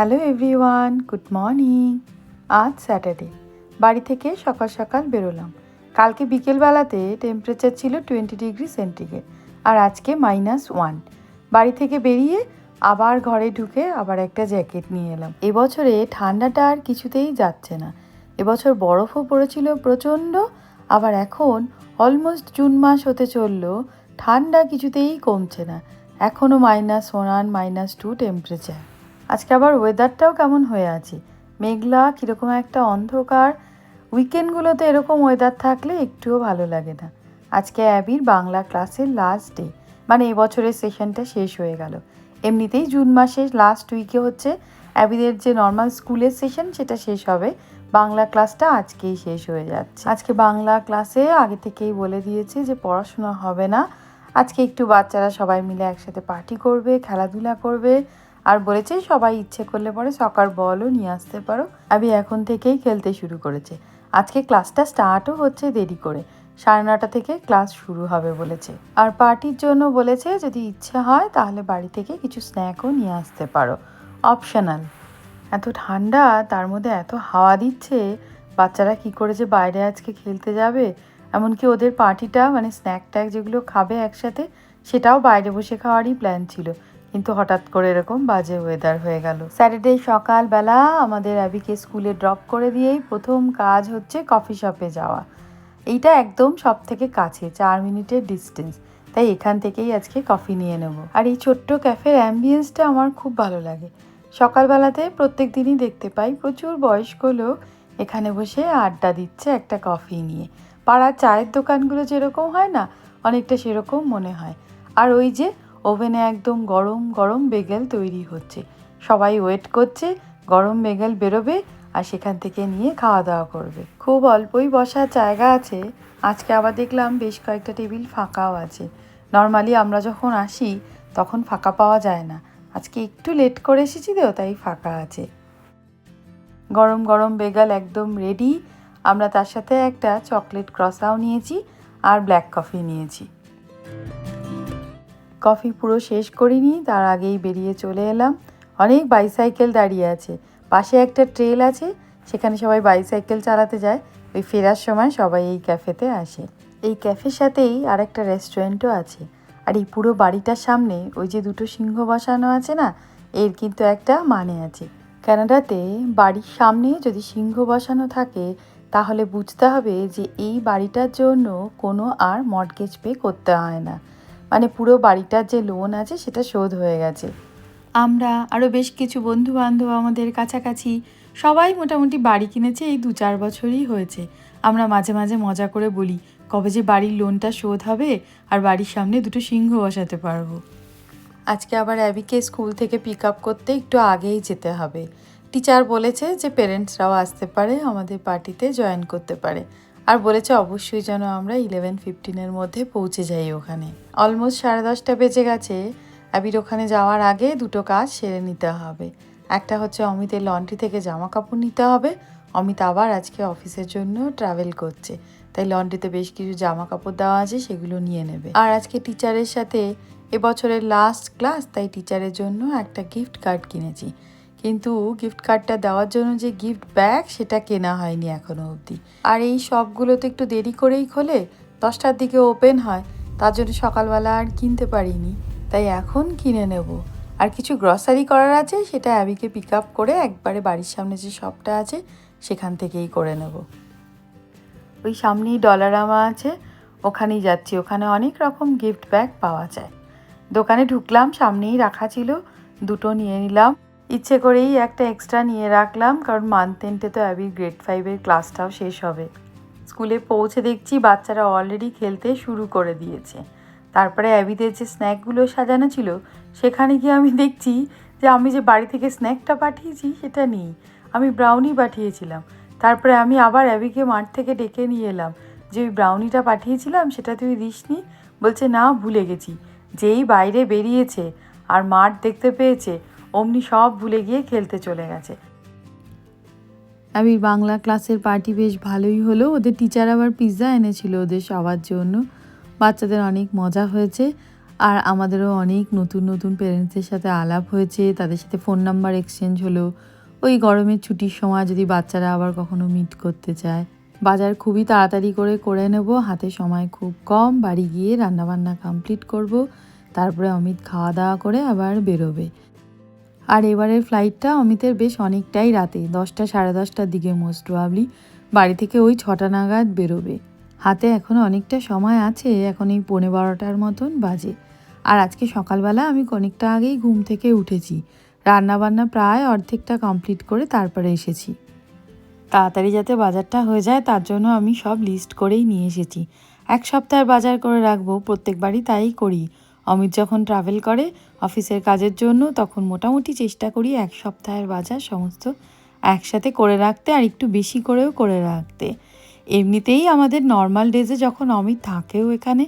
Hello everyone, good morning. আজ Saturday, বাড়ি থেকে সকাল সকাল বেরোলাম। কালকে বিকেলবেলাতে টেম্পারেচার ছিল টোয়েন্টি ডিগ্রি সেন্টিগ্রেড আর আজকে মাইনাস ওয়ান বাড়ি থেকে বেরিয়ে আবার ঘরে ঢুকে আবার একটা জ্যাকেট নিয়ে এলাম। এবছরে ঠান্ডাটা আর কিছুতেই যাচ্ছে না। এবছর বরফও পড়েছিল প্রচণ্ড, আবার এখন অলমোস্ট জুন মাস হতে চলল, ঠান্ডা কিছুতেই কমছে না। এখনও minus one minus two temperature আজকে আবার ওয়েদারটাও কেমন হয়ে আছে? মেঘলা, কীরকম একটা অন্ধকার। উইকেন্ডগুলোতে এরকম ওয়েদার থাকলে একটুও ভালো লাগে না। আজকে অ্যাবির বাংলা ক্লাসের লাস্ট ডে মানে এবছরের সেশনটা শেষ হয়ে গেল। এমনিতেই জুন মাসের লাস্ট উইকে হচ্ছে অ্যাবিদের যে নর্মাল স্কুলের সেশন সেটা শেষ হবে। বাংলা ক্লাসটা আজকেই শেষ হয়ে যাচ্ছে। আজকে বাংলা ক্লাসে আগে থেকেই বলে দিয়েছে যে পড়াশোনা হবে না। আজকে একটু বাচ্চারা সবাই মিলে একসাথে পার্টি করবে, খেলাধুলা করবে। আর বলেছে, সবাই ইচ্ছে করলে পরে সকার বলও নিয়ে আসতে পারো। আমি এখন থেকেই খেলতে শুরু করেছে। আজকে ক্লাসটা স্টার্টও হচ্ছে দেরি করে। সাড়ে নটা থেকে ক্লাস শুরু হবে বলেছে। আর পার্টির জন্য বলেছে, যদি ইচ্ছে হয় তাহলে বাড়ি থেকে কিছু স্ন্যাকও নিয়ে আসতে পারো। অপশনাল এত ঠান্ডা, তার মধ্যে এত হাওয়া দিচ্ছে, বাচ্চারা কি করে যে বাইরে আজকে খেলতে যাবে? এমনকি ওদের পার্টিটা মানে স্ন্যাক ট্যাক যেগুলো খাবে একসাথে, সেটাও বাইরে বসে খাওয়ারই প্ল্যান ছিল। কিন্তু হঠাৎ করে এরকম বাজে ওয়েদার হয়ে গেল। স্যাটারডে সকালবেলা আমাদের অ্যাবিকে স্কুলে ড্রপ করে দিয়েই প্রথম কাজ হচ্ছে কফি শপে যাওয়া। এইটা একদম সব থেকে কাছে, চার মিনিটের ডিস্টেন্স তাই এখান থেকেই আজকে কফি নিয়ে নেব। আর এই ছোট্ট ক্যাফের অ্যাম্বিয়েন্সটা আমার খুব ভালো লাগে। সকালবেলাতে প্রত্যেক দিনই দেখতে পাই প্রচুর বয়স্ক লোক এখানে বসে আড্ডা দিচ্ছে একটা কফি নিয়ে। পাড়ার চায়ের দোকানগুলো যেরকম হয় না, অনেকটা সেরকম মনে হয়। আর ওই যে ওভেনে একদম গরম গরম বেগেল তৈরি হচ্ছে। সবাই ওয়েট করছে, গরম বেগেল বেরোবে আর সেখান থেকে নিয়ে খাওয়া দাওয়া করবে। খুব অল্পই বসার জায়গা আছে। আজকে আবার দেখলাম বেশ কয়েকটা টেবিল ফাঁকাও আছে। নর্মালি আমরা যখন আসি, তখন ফাঁকা পাওয়া যায় না। আজকে একটু লেট করে এসেছি তো, তাই ফাঁকা আছে। গরম গরম বেগাল একদম রেডি আমরা তার সাথে একটা চকলেট ক্রসাও নিয়েছি আর ব্ল্যাক কফি নিয়েছি। কফি পুরো শেষ করিনি, তার আগেই বেরিয়ে চলে এলাম। অনেক বাইসাইকেল দাঁড়িয়ে আছে। পাশে একটা ট্রেল আছে, সেখানে সবাই বাইসাইকেল চালাতে যায়। ওই ফেরার সময় সবাই এই ক্যাফেতে আসে। এই ক্যাফের সাথেই আর একটা রেস্টুরেন্টও আছে। আর এই পুরো বাড়িটার সামনে ওই যে দুটো সিংহ বসানো আছে না, এর কিন্তু একটা মানে আছে। ক্যানাডাতে বাড়ির সামনে যদি সিংহ বসানো থাকে, তাহলে বুঝতে হবে যে এই বাড়িটার জন্য কোনো আর মর্টগেজ পে করতে হয় না। মানে পুরো বাড়িটার যে লোন আছে সেটা শোধ হয়ে গেছে। আমরা আরও বেশ কিছু বন্ধু বান্ধব আমাদের কাছাকাছি সবাই মোটামুটি বাড়ি কিনেছে এই দু চার বছরই হয়েছে। আমরা মাঝে মাঝে মজা করে বলি কবে যে বাড়ির লোনটা শোধ হবে আর বাড়ির সামনে দুটো সিংহ বসাতে পারব? আজকে আবার অ্যাবিকে স্কুল থেকে পিক আপ করতে একটু আগেই যেতে হবে। টিচার বলেছে যে পেরেন্টসরাও আসতে পারে আমাদের পার্টিতে জয়েন করতে পারে। আর বলেছে অবশ্যই যেন আমরা ইলেভেন ফিফটিনের মধ্যে পৌঁছে যাই ওখানে। অলমোস্ট সাড়ে দশটা বেজে গেছে। অ্যাবির ওখানে যাওয়ার আগে দুটো কাজ সেরে নিতে হবে। একটা হচ্ছে অমিতের লন্ড্রি থেকে জামা কাপড় নিতে হবে। অমিত আবার আজকে অফিসের জন্য ট্রাভেল করছে। তাই লন্ড্রিতে বেশ কিছু জামা কাপড় দেওয়া আছে, সেগুলো নিয়ে নেবে। আর আজকে টিচারের সাথে এবছরের লাস্ট ক্লাস তাই টিচারের জন্য একটা গিফট কার্ড কিনেছি। কিন্তু গিফট কার্ডটা দেওয়ার জন্য যে গিফট ব্যাগ সেটা কেনা হয়নি এখনও অবধি। আর এই সবগুলো তো একটু দেরি করেই খোলে, দশটার দিকে ওপেন হয়, তার জন্য সকালবেলা আর কিনতে পারিনি। তাই এখন কিনে নেব। আর কিছু গ্রসারি করার আছে, সেটা অ্যাবিকে পিক আপ করে একবারে বাড়ির সামনে যে শপটা আছে, সেখান থেকেই করে নেব। ওই সামনেই ডলারামা আছে, ওখানেই যাচ্ছি। ওখানে অনেক রকম গিফট ব্যাগ পাওয়া যায়। দোকানে ঢুকলাম, সামনেই রাখা ছিল, দুটো নিয়ে নিলাম। ইচ্ছে করেই একটা এক্সট্রা নিয়ে রাখলাম, কারণ মান্থ এন্ডে তো অ্যাবির গ্রেড ফাইভের ক্লাসটাও শেষ হবে। স্কুলে পৌঁছে দেখছি বাচ্চারা অলরেডি খেলতে শুরু করে দিয়েছে। তারপরে অ্যাবিদের যে স্ন্যাকগুলো সাজানো ছিল, সেখানে গিয়ে আমি দেখছি যে আমি যে বাড়ি থেকে স্ন্যাকটা পাঠিয়েছি, সেটা নেই। আমি ব্রাউনি পাঠিয়েছিলাম। তারপরে আমি আবার অ্যাবিকে মাঠ থেকে ডেকে নিয়ে এলাম যে, ওই ব্রাউনিটা পাঠিয়েছিলাম, সেটা তুই দিসনি? বলছে, না, ভুলে গেছি। যেই বাইরে বেরিয়েছে আর মাঠ দেখতে পেয়েছে অমনি সব ভুলে গিয়ে খেলতে চলে গেছে। আমি বাংলা ক্লাসের পার্টি বেশ ভালোই হলো ওদের টিচার আবার পিৎজা এনেছিল ওদের সবার জন্য। বাচ্চাদের অনেক মজা হয়েছে আর আমাদেরও অনেক নতুন নতুন পেরেন্টসদের সাথে আলাপ হয়েছে, তাদের সাথে ফোন নাম্বার এক্সচেঞ্জ হলো। ওই গরমের ছুটির সময় যদি বাচ্চারা আবার কখনো মিট করতে চায়। বাজার খুবই তাড়াতাড়ি করে করে নেব, হাতে সময় খুব কম, বাড়ি গিয়ে রান্নাবান্না কমপ্লিট করব, তারপরে অমিত খাওয়া দাওয়া করে আবার বেরোবে। আর এবারের ফ্লাইটটা অমিতের বেশ অনেকটাই রাতে, দশটা সাড়ে দশটার দিকে মোস্ট প্রবাবলি বাড়ি থেকে ওই ছটা নাগাদ বেরোবে। হাতে এখনও অনেকটা সময় আছে, এখন এই পৌনে বারোটার মতন বাজে। আর আজকে সকালবেলা আমি অনেকটা আগেই ঘুম থেকে উঠেছি। রান্নাবান্না প্রায় অর্ধেকটা কমপ্লিট করে তারপরে এসেছি। তাড়াতাড়ি যাতে বাজারটা হয়ে যায়, তার জন্য আমি সব লিস্ট করেই নিয়ে এসেছি। এক সপ্তাহের বাজার করে রাখব, প্রত্যেকবারই তাই করি। অমিত যখন ট্রাভেল করে অফিসের কাজের জন্য, তখন মোটামুটি চেষ্টা করি এক সপ্তাহের বাজার সমস্ত একসাথে করে রাখতে আর একটু বেশি করেও করে রাখতে। এমনিতেই আমাদের নর্মাল ডেজে যখন অমিত থাকেও এখানে,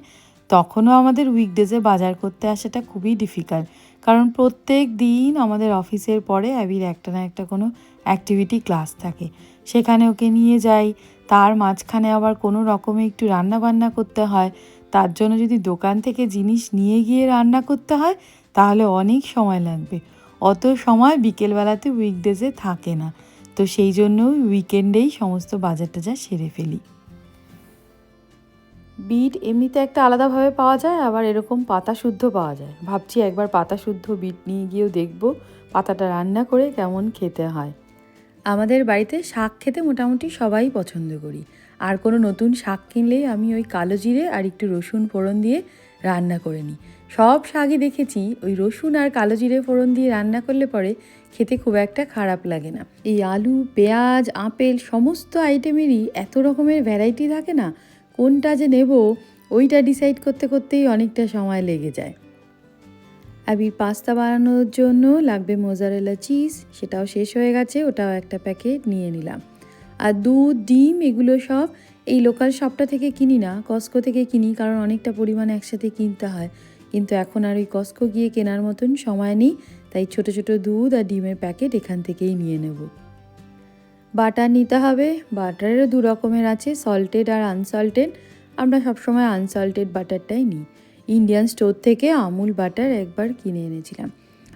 তখনও আমাদের উইকডেজে বাজার করতে আসাটা খুবই ডিফিকাল্ট কারণ প্রত্যেক দিন আমাদের অফিসের পরে অ্যাবির একটা না একটা কোনো অ্যাক্টিভিটি ক্লাস থাকে। সেখানে ওকে নিয়ে যাই, তার মাঝখানে আবার কোনো রকমে একটু রান্না বান্না করতে হয় তার জন্য যদি দোকান থেকে জিনিস নিয়ে গিয়ে রান্না করতে হয় তাহলে অনেক সময় লাগবে। অত সময় বিকেলবেলাতে উইকডেজে থাকে না। তো সেই জন্য উইকেন্ডেই সমস্ত বাজার টাজার সেরে ফেলি। বিট এমনিতে একটা আলাদাভাবে পাওয়া যায় আবার এরকম পাতা শুদ্ধ পাওয়া যায়। ভাবছি একবার পাতা শুদ্ধ বিট নিয়ে গিয়েও দেখব পাতাটা রান্না করে কেমন খেতে হয়। আমাদের বাড়িতে শাক খেতে মোটামুটি সবাই পছন্দ করি। আর কোনো নতুন শাক কিনলেই আমি ওই কালো জিরে আর একটু রসুন ফোড়ন দিয়ে রান্না করে নিই। সব শাকই দেখেছি, ওই রসুন আর কালো জিরে ফোড়ন দিয়ে রান্না করলে পরে খেতে খুব একটা খারাপ লাগে না। এই আলু, পেঁয়াজ, আপেল সমস্ত আইটেমেরই এত রকমের ভ্যারাইটি থাকে না, কোনটা যে নেব ওইটা ডিসাইড করতে করতেই অনেকটা সময় লেগে যায়। আবির পাস্তা বানানোর জন্য লাগবে মোজারেলা চিজ সেটাও শেষ হয়ে গেছে, ওটাও একটা প্যাকেট নিয়ে নিলাম। আর দুধ, ডিম এগুলো সব এই লোকাল শপটা থেকে কিনি না। কস্কো থেকে কিনি কারণ অনেকটা পরিমাণে একসাথে কিনতে হয়। কিন্তু এখন আর ওই কস্কো গিয়ে কেনার মতন সময় নেই, তাই ছোট ছোট দুধ আর ডিমের প্যাকেট এখান থেকেই নিয়ে নেব। বাটার নিতে হবে বাটারেরও দু রকমের আছে সল্টেড আর আনসল্টেড আমরা সবসময় আনসল্টেড বাটারটাই নিই। ইন্ডিয়ান স্টোর থেকে আমুল বাটার একবার কিনে এনেছিলাম।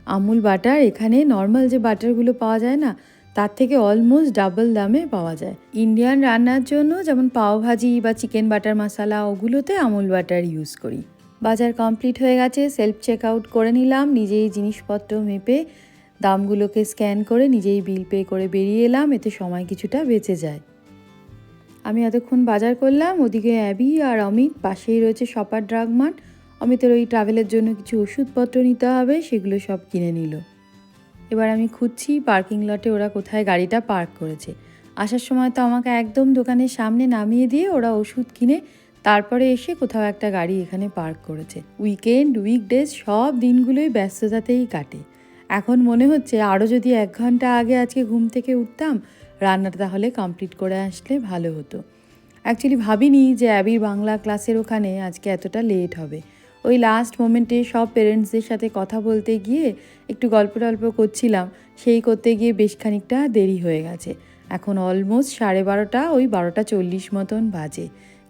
আমুল বাটার এখানে নর্মাল যে বাটারগুলো পাওয়া যায় না তার থেকে অলমোস্ট ডাবল দামে পাওয়া যায়। ইন্ডিয়ান রান্নার জন্য যেমন পাওভাজি বা চিকেন বাটার মশলা ওগুলোতে আমুল বাটার ইউজ করি। বাজার কমপ্লিট হয়ে গেছে সেলফ চেক আউট করে নিলাম, নিজেই জিনিসপত্র মেপে দামগুলোকে স্ক্যান করে নিজেই বিল পে করে বেরিয়ে এলাম, এতে সময় কিছুটা বেঁচে যায়। আমি এতক্ষণ বাজার করলাম, ওদিকে অ্যাবি আর অমিত পাশেই রয়েছে শপার ড্রাগ মার্ট অমিতের ওই ট্রাভেলের জন্য কিছু ওষুধপত্র নিতে হবে, সেগুলো সব কিনে নিল। এবার আমি খুঁজছি পার্কিং লটে ওরা কোথায় গাড়িটা পার্ক করেছে। আসার সময় তো আমাকে একদম দোকানের সামনে নামিয়ে দিয়ে ওরা ওষুধ কিনে তারপরে এসে কোথাও একটা গাড়ি এখানে পার্ক করেছে। উইকেন্ড, উইকডেজ সব দিনগুলোই ব্যস্ততাতেই কাটে। এখন মনে হচ্ছে আরও যদি এক ঘণ্টা আগে আজকে ঘুম থেকে উঠতাম, রান্নাটা তাহলে কমপ্লিট করে আসলে ভালো হতো। অ্যাকচুয়ালি ভাবিনি যে অ্যাবির বাংলা ক্লাসের ওখানে আজকে এতটা লেট হবে। ওই লাস্ট মোমেন্টে সব পেরেন্টসদের সাথে কথা বলতে গিয়ে একটু গল্প টল্প করছিলাম। সেই করতে গিয়ে বেশ খানিকটা দেরি হয়ে গেছে। এখন অলমোস্ট সাড়ে বারোটা, ওই বারোটা চল্লিশ মতন বাজে।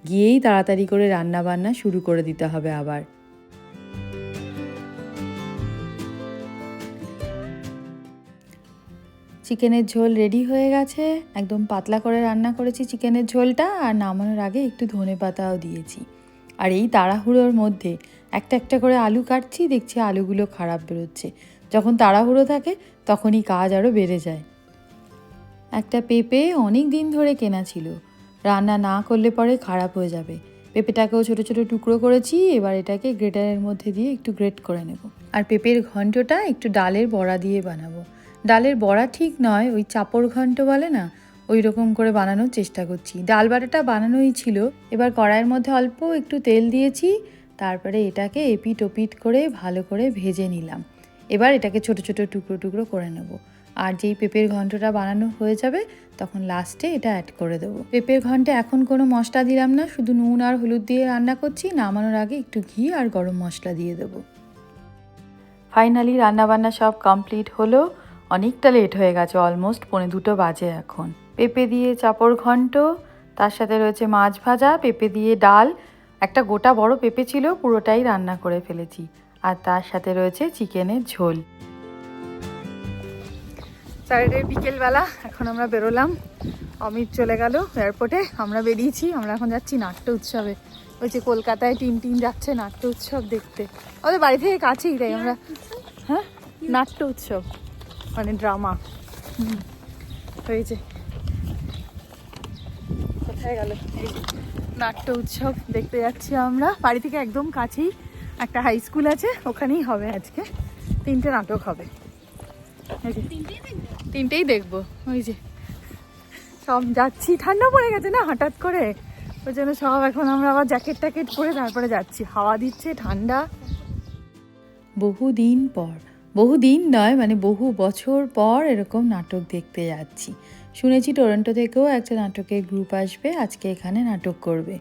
গিয়েই তাড়াতাড়ি করে রান্না বান্না শুরু করে দিতে হবে আবার। চিকেনের ঝোল রেডি হয়ে গেছে। একদম পাতলা করে রান্না করেছি চিকেনের ঝোলটা। আর নামানোর আগে একটু ধনে পাতাও দিয়েছি। আর এই তাড়াহুড়োর মধ্যে একটা একটা করে আলু কাটছি, দেখছি আলুগুলো খারাপ বেরোচ্ছে। যখন তাড়াহুড়ো থাকে, তখনই কাজ আরও বেড়ে যায়। একটা পেঁপে অনেক দিন ধরে কেনা ছিল। রান্না না করলে পরে খারাপ হয়ে যাবে। পেঁপেটাকেও ছোটো ছোটো টুকরো করেছি, এবার এটাকে গ্রেটারের মধ্যে দিয়ে একটু গ্রেট করে নেব। আর পেঁপের ঘন্টটা একটু ডালের বড়া দিয়ে বানাবো। ডালের বড়া ঠিক নয়, ওই চাপড় ঘন্ট বলে না? ওই রকম করে বানানোর চেষ্টা করছি। ডাল বাটাটা বানানোই ছিল। এবার কড়াইয়ের মধ্যে অল্প একটু তেল দিয়েছি। তারপরে এটাকে এপিট ওপিট করে ভালো করে ভেজে নিলাম। এবার এটাকে ছোট ছোট টুকরো টুকরো করে নেব। আর যেই পেঁপের ঘন্টটা বানানো হয়ে যাবে, তখন লাস্টে এটা অ্যাড করে দেবো। পেঁপের ঘন্টে এখন কোনো মশলা দিলাম না, শুধু নুন আর হলুদ দিয়ে রান্না করছি। নামানোর আগে একটু ঘি আর গরম মশলা দিয়ে দেবো। ফাইনালি রান্নাবান্না সব কমপ্লিট হলো। অনেকটা লেট হয়ে গেছে অলমোস্ট পৌনে দুটো বাজে এখন। পেঁপে দিয়ে চাপড় ঘন্ট, তার সাথে রয়েছে মাছ ভাজা, পেঁপে দিয়ে ডাল একটা গোটা বড় পেঁপে ছিল, পুরোটাই রান্না করে ফেলেছি। আর তার সাথে রয়েছে চিকেনের ঝোল। স্যাটারডে বিকেলবেলা, এখন আমরা বেরোলাম। অমিত চলে গেল এয়ারপোর্টে, আমরা বেরিয়েছি, আমরা এখন যাচ্ছি নাট্য উৎসবে। ওই যে কলকাতায় টিম টিম যাচ্ছে নাট্য উৎসব দেখতে। ওদের বাড়ি থেকে কাছেই তাই আমরা হ্যাঁ? নাট্য উৎসব মানে ড্রামা। হয়েছে। কোথায় গেল? নাট্য উৎসব দেখতে যাচ্ছি আমরা। বাড়ি থেকে একদম কাছেই একটা হাই স্কুল আছে, ওখানেই হবে আজকে। তিনটে নাটক হবে। তিনটেই দেখব। ওই যে, সব যাচ্ছি। ঠান্ডা পড়ে গেছে না হঠাৎ করে? ওই জন্য সব এখন আমরা আবার জ্যাকেট ট্যাকেট পরে তারপরে যাচ্ছি। হাওয়া দিচ্ছে, ঠান্ডা। বহুদিন পর, বহুদিন নয় মানে বহু বছর পর এরকম নাটক দেখতে যাচ্ছি। শুনেছি টরন্টো থেকেও একটা নাটকের গ্রুপ আসবে, আজকে এখানে নাটক করবে।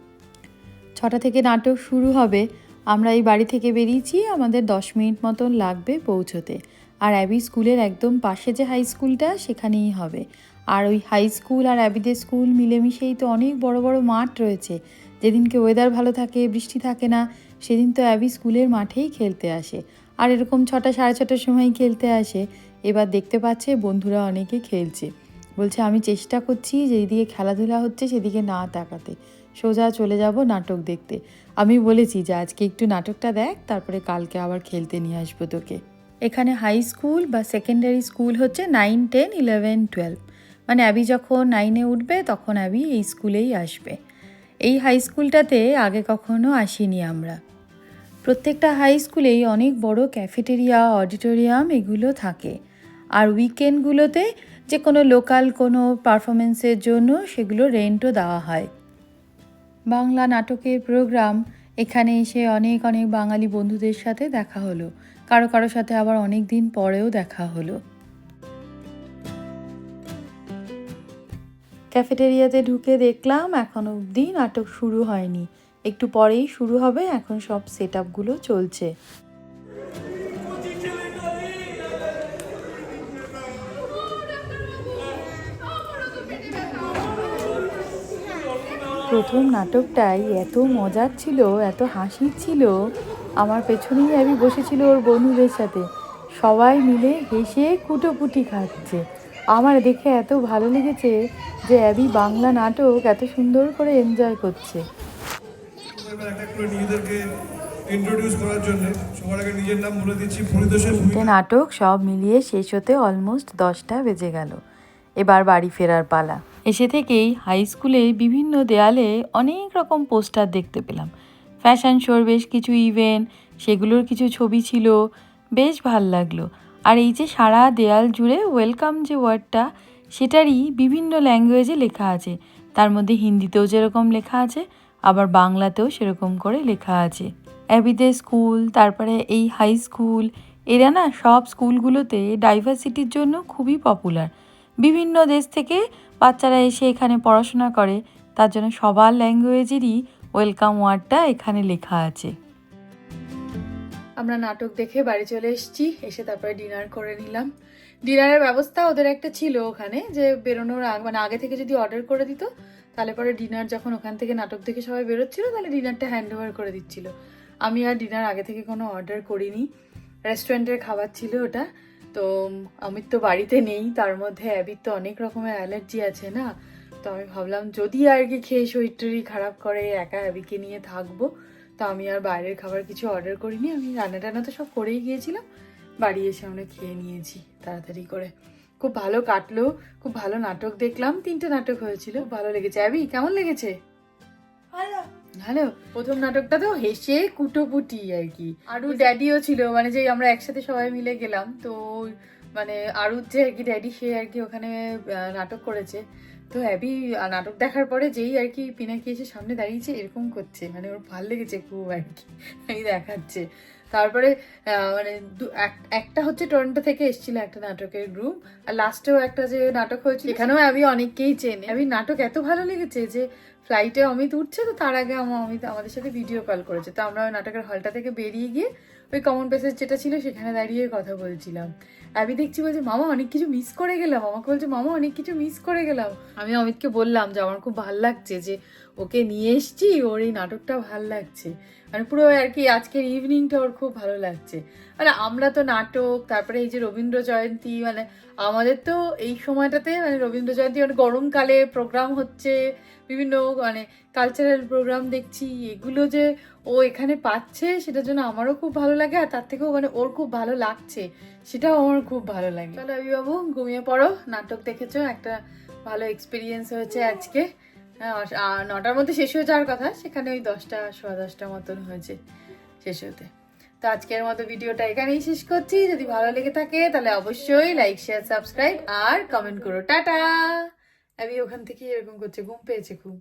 ছটা থেকে নাটক শুরু হবে, আমরা এই বাড়ি থেকে বেরিয়েছি, আমাদের দশ মিনিট মতন লাগবে পৌঁছোতে। আর অ্যাবি স্কুলের একদম পাশে যে হাই স্কুলটা সেখানেই হবে। আর ওই হাই স্কুল আর অ্যাবিদের স্কুল মিলেমিশেই তো অনেক বড় বড় মাঠ রয়েছে। যেদিনকে ওয়েদার ভালো থাকে, বৃষ্টি থাকে না, সেদিন তো অ্যাবি স্কুলের মাঠেই খেলতে আসে। আর এরকম ছটা, সাড়ে ছটার সময় খেলতে আসে। এবার দেখতে পাচ্ছে বন্ধুরা অনেকে খেলছে। বলছে, আমি চেষ্টা করছি যেদিকে খেলাধুলা হচ্ছে সেদিকে না তাকাতে। সোজা চলে যাব নাটক দেখতে। আমি বলেছি যে, আজকে একটু নাটকটা দেখ, তারপরে কালকে আবার খেলতে নিয়ে আসব তোকে। এখানে হাই স্কুল বা সেকেন্ডারি স্কুল হচ্ছে নাইন টেন ইলেভেন টুয়েলভ মানে অ্যাবি যখন নাইনে উঠবে, তখন অ্যাবি এই স্কুলেই আসবে। এই হাই স্কুলটাতে আগে কখনো আসিনি আমরা। প্রত্যেকটা হাই স্কুলেই অনেক বড় ক্যাফেটেরিয়া অডিটোরিয়াম এগুলো থাকে। আর উইকেন্ডগুলোতে যে কোনো লোকাল কোনো পারফরমেন্সের জন্য সেগুলো রেন্টও দেওয়া হয়। বাংলা নাটকের প্রোগ্রাম, এখানে এসে অনেক অনেক বাঙালি বন্ধুদের সাথে দেখা হলো। কারও কারও সাথে আবার অনেক দিন পরেও দেখা হলো। ক্যাফেটেরিয়াতে ঢুকে দেখলাম, এখন অবধি নাটক শুরু হয়নি। একটু পরেই শুরু হবে, এখন সব সেট চলছে। প্রথম নাটকটাই এত মজার ছিল এত হাসির ছিল। আমার পেছনেই অ্যাবি বসেছিল ওর বন্ধুদের সাথে। সবাই মিলে হেসে কুটোপুটি খাচ্ছে। আমার দেখে এত ভালো লেগেছে যে অ্যাবি বাংলা নাটক এত সুন্দর করে এনজয় করছে। নাটক সব মিলিয়ে শেষ হতে অলমোস্ট দশটা বেজে গেল। এবার বাড়ি ফেরার পালা। এসে থেকেই হাই স্কুলের বিভিন্ন দেয়ালে অনেক রকম পোস্টার দেখতে পেলাম। ফ্যাশন শোর বেশ কিছু ইভেন্ট সেগুলোর কিছু ছবি ছিল, বেশ ভালো লাগল। আর এই যে সারা দেয়াল জুড়ে ওয়েলকাম যে ওয়ার্ডটা সেটারই বিভিন্ন ল্যাঙ্গুয়েজে লেখা আছে। তার মধ্যে হিন্দিতেও যেরকম লেখা আছে, আবার বাংলাতেও সেরকম করে লেখা আছে। অ্যাবিদের স্কুল তারপরে এই হাই স্কুল এরা না সব স্কুলগুলোতে ডাইভার্সিটির জন্য খুবই পপুলার বিভিন্ন দেশ থেকে বাচ্চারা এসে এখানে পড়াশোনা করে, তার জন্য সবার ল্যাঙ্গুয়েজেরই ওয়েলকাম ওয়ার্ডটা এখানে লেখা আছে। আমরা নাটক দেখে বাড়ি চলে এসেছি, এসে তারপরে ডিনার করে নিলাম। ডিনারের ব্যবস্থা ওদের একটা ছিল ওখানে, যে বেরোনোর আগ মানে আগে থেকে যদি অর্ডার করে দিত, তাহলে পরে ডিনার যখন ওখান থেকে নাটক দেখে সবাই বেরোচ্ছিল, তাহলে ডিনারটা হ্যান্ড ওভার করে দিচ্ছিল। আমি আর ডিনার আগে থেকে কোনো অর্ডার করিনি। রেস্টুরেন্টের খাবার ছিল ওটা। তো অমিত তো বাড়িতে নেই, তার মধ্যে অ্যাবির তো অনেক রকমের অ্যালার্জি আছে না? তো আমি ভাবলাম, যদি আর কি খেয়ে শরীর টরীর খারাপ করে, একা অ্যাবিকে নিয়ে থাকব, তো আমি আর বাইরের খাবার কিছু অর্ডার করিনি। আমি রান্না টান্না তো সব করেই গিয়েছিলাম। বাড়ি এসে আমরা খেয়ে নিয়েছি তাড়াতাড়ি করে। খুব ভালো কাটলো, খুব ভালো নাটক দেখলাম। তিনটে নাটক হয়েছিল ভালো লেগেছে। অ্যাবি, কেমন লেগেছে? ভালো। প্রথম নাটকটা তো হেসে কুটোপুটি আর কি। আরু ড্যাডিও ছিল মানে যে আমরা একসাথে সবাই মিলে গেলাম তো মানে আরুর যে আর কি ড্যাডি সে আর কি ওখানে নাটক করেছে। তো অ্যাবি নাটক দেখার পরে যেই আর কি পিনাকি এসে সামনে দাঁড়িয়েছে এরকম করছে। মানে ওর ভালো লেগেছে খুব আর কি এই দেখাচ্ছে। তারপরে মানে একটা হচ্ছে টরন্টো থেকে এসেছিল একটা নাটকের গ্রুপ আর লাস্টেও একটা যে নাটক হয়েছিল এখানেও আমি অনেককেই চেনে। আমি নাটক এত ভালো লেগেছে যে ফ্লাইটে অমিত উঠছে, তো তার আগে আমার অমিত আমাদের সাথে ভিডিও কল করেছে। তো আমরা ওই নাটকের হলটা থেকে বেরিয়ে গিয়ে ওই কমন প্লেসের যেটা ছিল সেখানে দাঁড়িয়ে কথা বলছিলাম। আমি দেখছি বলছে, মামা, অনেক কিছু মিস করে গেলাম। আমাকে বলছে, মামা, অনেক কিছু মিস করে গেলাম। আমি অমিতকে বললাম যে, আমার খুব ভালো লাগছে যে ওকে নিয়ে এসছি, ওর এই নাটকটা ভালো লাগছে। মানে পুরো আর কি আজকের ইভিনিংটা ওর খুব ভালো লাগছে। মানে আমরা তো নাটক, তারপরে এই যে রবীন্দ্র জয়ন্তী মানে আমাদের তো এই সময়টাতে মানে রবীন্দ্র জয়ন্তী মানে গরমকালে প্রোগ্রাম হচ্ছে, বিভিন্ন মানে কালচারাল প্রোগ্রাম দেখছি, এগুলো যে ও এখানে পাচ্ছে সেটার জন্য আমারও খুব ভালো লাগে আর তার থেকেও মানে ওর খুব ভালো লাগছে, সেটাও আমার খুব ভালো লাগে। তাহলে বাবু ঘুমিয়ে পড়ো, নাটক দেখেছ, একটা ভালো এক্সপিরিয়েন্স হয়েছে আজকে। নটার মধ্যে শেষ হয়ে যাওয়ার কথা, সেখানে ওই দশটা, সোয়া দশটা মতন হয়েছে শেষ হতে। তো আজকের মতো ভিডিওটা এখানেই শেষ করছি। যদি ভালো লেগে থাকে, তাহলে অবশ্যই লাইক শেয়ার সাবস্ক্রাইব আর কমেন্ট করো। টাটা! আমি ওখান থেকে এরকম করছে, ঘুম পেয়েছে খুব।